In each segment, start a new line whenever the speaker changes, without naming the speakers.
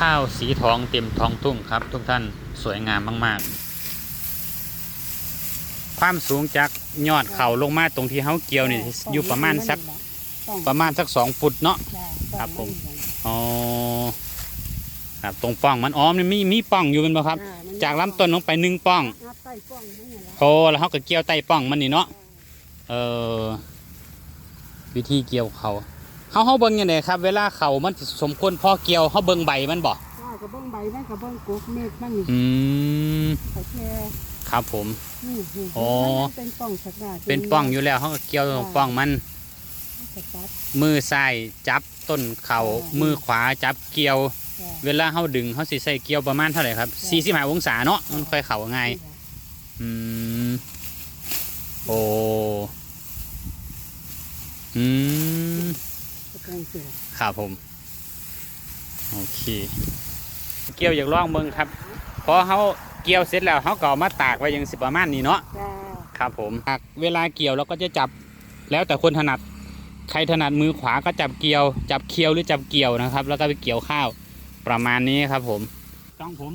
ข้าวสีทองเต็มท้องทุ่งครับ ทุกท่านสวยงามมาก ๆ ความสูงจากยอดเขาลงมาตรงที่เฮาเกี่ยวนี่อยู่ประมาณสักประมาณสักสองฟุตเนาะครับผมอ๋อครับตรงป้องมันอ๋อมันมีมีป้องอยู่เป็นบ่ครับ จากลำต้นลงไปหนึ่งป้อง
ใต้ป้องนั่นแหละ
โอ้แล้วเขาก็เกี่ยวใต้ป้องมันนี่เนาะเออวิธีเกี่ยวเขา เขาเขาเบิ่งยังไงครับ เวลาเขามันสิสมควรพอเกี่ยวเขาเบิ่งใบมันบ่
จ้ากระเบื้องใบนั่นกระเบื้องกุกเม็ดมันนี่
อืม
เขาแค่
ครับผม
นี่นี่
อ๋อ
มันเป็นป้องสักดา
เป็นป้องอยู่แล้วเขาก็เกี่ยวตรงป้องมัน
สักดัด
มือซ้ายจับต้นเขา
อ่ามื
มือขวาจับเกี่ยว
จ้า
เวลาเขาดึงเขาสิใส่เกี่ยวประมาณเท่าไหร่ครับสี่สิบห้าองศาเนาะมันค่อยเข่าง่ายอืมโอ้อืม
ก ระเบื้องเสือ
ครับผม โอเค เกี่ยวอยากลองเบิ่งครับพอเขาเกี่ยวเสร็จแล้วเขาก็เอามาตากไว้อยังสิประมาณนี้เนาะ
จ้า
ครับผมตากเวลาเกี่ยวเราก็จะจับแล้วแต่คนถนัด ใครถนัดมือขวาก็จับเกี่ยว จับเคียวหรือจับเกี่ยวนะครับ แล้วก็ไปเกี่ยวข้าวประมาณนี้ครับผมต้องผม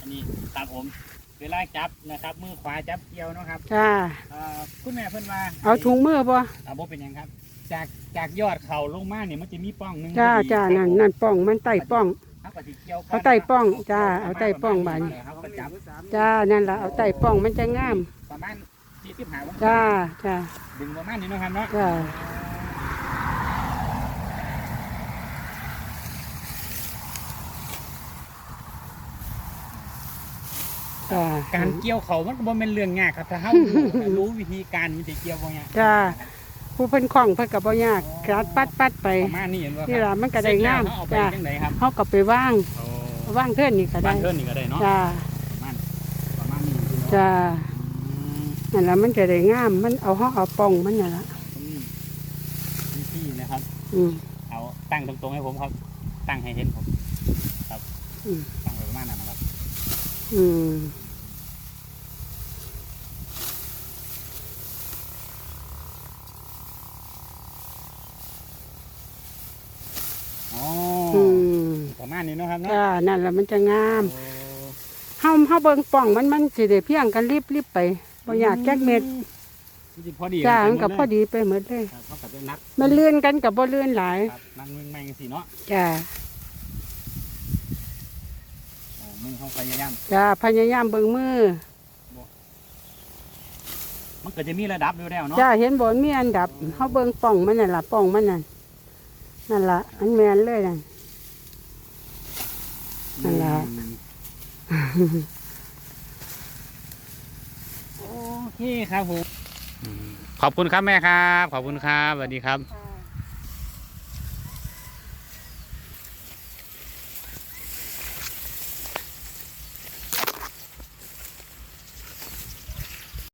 อันนี้ครับผม เวลาจับนะครับ มือขวาจับเกี่ยวเนาะครับ
จ้า
เอ่อคุณแม่เพิ่นว่า
เอาถุงมือบ่
อ่าบ่เป็นหยังครับ จากจากยอดเขาลงมาเนี่ยมันจะมีป้องหนึง
จ้า
พอดี
จ้านั่นนั่นป้องมันใต้ป้อง
เขาก็สิกี่ยวก่น
เอาใต้ป้องจ้าเอาใต้ป้องบาดนี้
เขาก็จับ
จ้านั่นล่ะเอาใต้ป้องมันจะงาม
ประมาณ45องศา
จ้าจ้า
ดึงประมาณนี้เนาะครับเนาะ
จ้าจ้า
การเกี่ยวเขามันก็บ่แม่นเรื่องยากครับถ้าเฮารู้ รู้วิธีการมันสิเกี่ยวบ่ยาก
จ้า ผู้เพิ่นคล่องเพิ่นก็บ่ยากกราดปัดปัดไป
ประมาณนี้เห็นบ่ครับ
นี่ล่ะมันก็ได้งาม
เสร็จแล้วเฮาเอาไป
จ้า
จังไดครับ
เฮาก็ไปว่าง
โอ้
ว่างเทินนี่ก็
บ้า
ได้
นเพิ่นนี่ก็ได้เนาะ
จ้า
ประมาณประมาณนี้คือเนาะ
จ้า
อืม
นั่นล่ะมันจะได้งามมันเอาเฮาเอาป้องมันนั่นล่ะ
อืมวิธีนะครับ
อืม
เอาตั้งตรงๆให้ผมครับ ตั้งให้เห็นผม ครับ
อืม
ตั้งไว้ประมาณนั้นนะครับ
อืม
อ๋อ
อืม
ประมาณนี้เนาะครับเนาะ
จ้านั่นล่ะมันจะงาม
โอ้
เฮาเฮาเบิ่งป้องมันมันสิได้เพียงกันรีบๆไปบ่อยากแก๊กเม็ด
มันสิพอดี
จ้า
กั
มันนก็พอดีไปหมดเลย
ครับเขาก็จะนัก
มันเลื่อนกันกับบ่เลื่อนหลาย
ครับนั่งมึงแม่งสิเนาะ
จ้า
โอ้มึงเขาพยายาม
จ้าพยายามเบิ่งมือ
มันก็จะมีระดับอยู่แล้วเนาะ
จ้าเห็นบ่มีอันดับเฮาเบิ่งป้องมันนั่นล่ะป้องมันนั่นนั่นล่ะอันแม่นเลยนั่น นั่นล่ะ
อืมโอเคครับผมขอบคุณครับแม่ครับ ขอบคุณครับสวัสดีครับ
ค่ะ